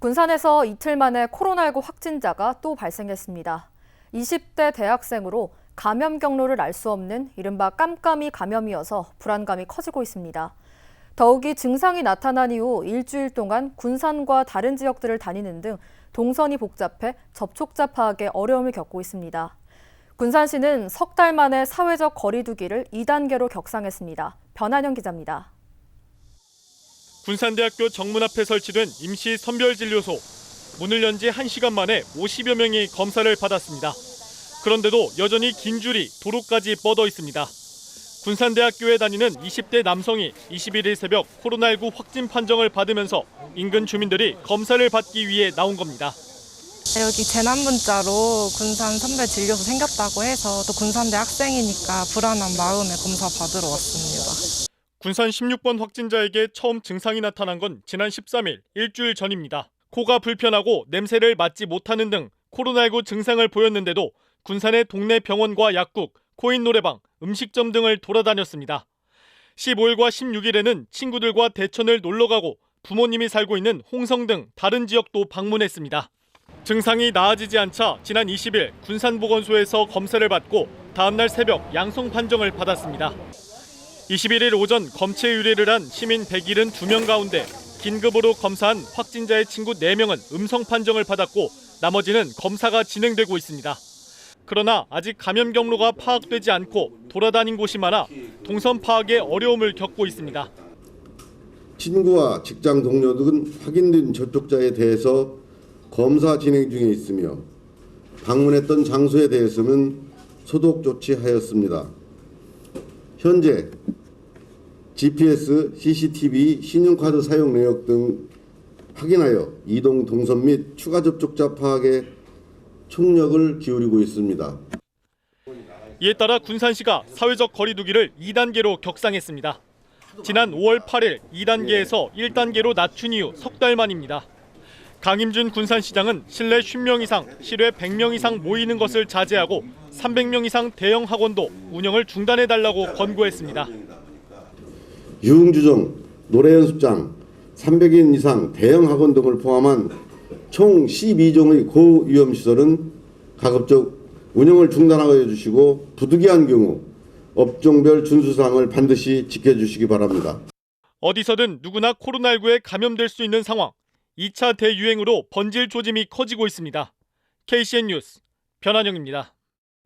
군산에서 이틀 만에 코로나19 확진자가 또 발생했습니다. 20대 대학생으로 감염 경로를 알 수 없는 이른바 깜깜이 감염이어서 불안감이 커지고 있습니다. 더욱이 증상이 나타난 이후 일주일 동안 군산과 다른 지역들을 다니는 등 동선이 복잡해 접촉자 파악에 어려움을 겪고 있습니다. 군산시는 석 달 만에 사회적 거리두기를 2단계로 격상했습니다. 변한영 기자입니다. 군산대학교 정문 앞에 설치된 임시 선별진료소. 문을 연 지 1시간 만에 50여 명이 검사를 받았습니다. 그런데도 여전히 긴 줄이 도로까지 뻗어 있습니다. 군산대학교에 다니는 20대 남성이 21일 새벽 코로나19 확진 판정을 받으면서 인근 주민들이 검사를 받기 위해 나온 겁니다. 여기 재난 문자로 군산 선별 진료소 생겼다고 해서 또 군산대 학생이니까 불안한 마음에 검사 받으러 왔습니다. 군산 16번 확진자에게 처음 증상이 나타난 건 지난 13일 일주일 전입니다. 코가 불편하고 냄새를 맡지 못하는 등 코로나19 증상을 보였는데도 군산의 동네 병원과 약국, 코인 노래방, 음식점 등을 돌아다녔습니다. 15일과 16일에는 친구들과 대천을 놀러 가고 부모님이 살고 있는 홍성 등 다른 지역도 방문했습니다. 증상이 나아지지 않자 지난 20일 군산보건소에서 검사를 받고 다음날 새벽 양성 판정을 받았습니다. 21일 오전 검체 의뢰를 한 시민 172명 가운데 긴급으로 검사한 확진자의 친구 4명은 음성 판정을 받았고 나머지는 검사가 진행되고 있습니다. 그러나 아직 감염 경로가 파악되지 않고 돌아다닌 곳이 많아 동선 파악에 어려움을 겪고 있습니다. 친구와 직장 동료 등 확인된 접촉자에 대해서 검사 진행 중에 있으며 방문했던 장소에 대해서는 소독 조치하였습니다. 현재 GPS, CCTV, 신용카드 사용 내역 등 확인하여 이동 동선 및 추가 접촉자 파악에 총력을 기울이고 있습니다. 이에 따라 군산시가 사회적 거리두기를 2단계로 격상했습니다. 지난 5월 8일 2단계에서 1단계로 낮춘 이후 석 달 만입니다. 강임준 군산시장은 실내 10명 이상, 실외 100명 이상 모이는 것을 자제하고 300명 이상 대형 학원도 운영을 중단해 달라고 권고했습니다. 유흥주점, 노래연습장, 300인 이상 대형 학원 등을 포함한 총 12종의 고위험 시설은 가급적 운영을 중단하여 주시고 부득이한 경우 업종별 준수사항을 반드시 지켜주시기 바랍니다. 어디서든 누구나 코로나19에 감염될 수 있는 상황. 2차 대유행으로 번질 조짐이 커지고 있습니다. KCN 뉴스 변한영입니다.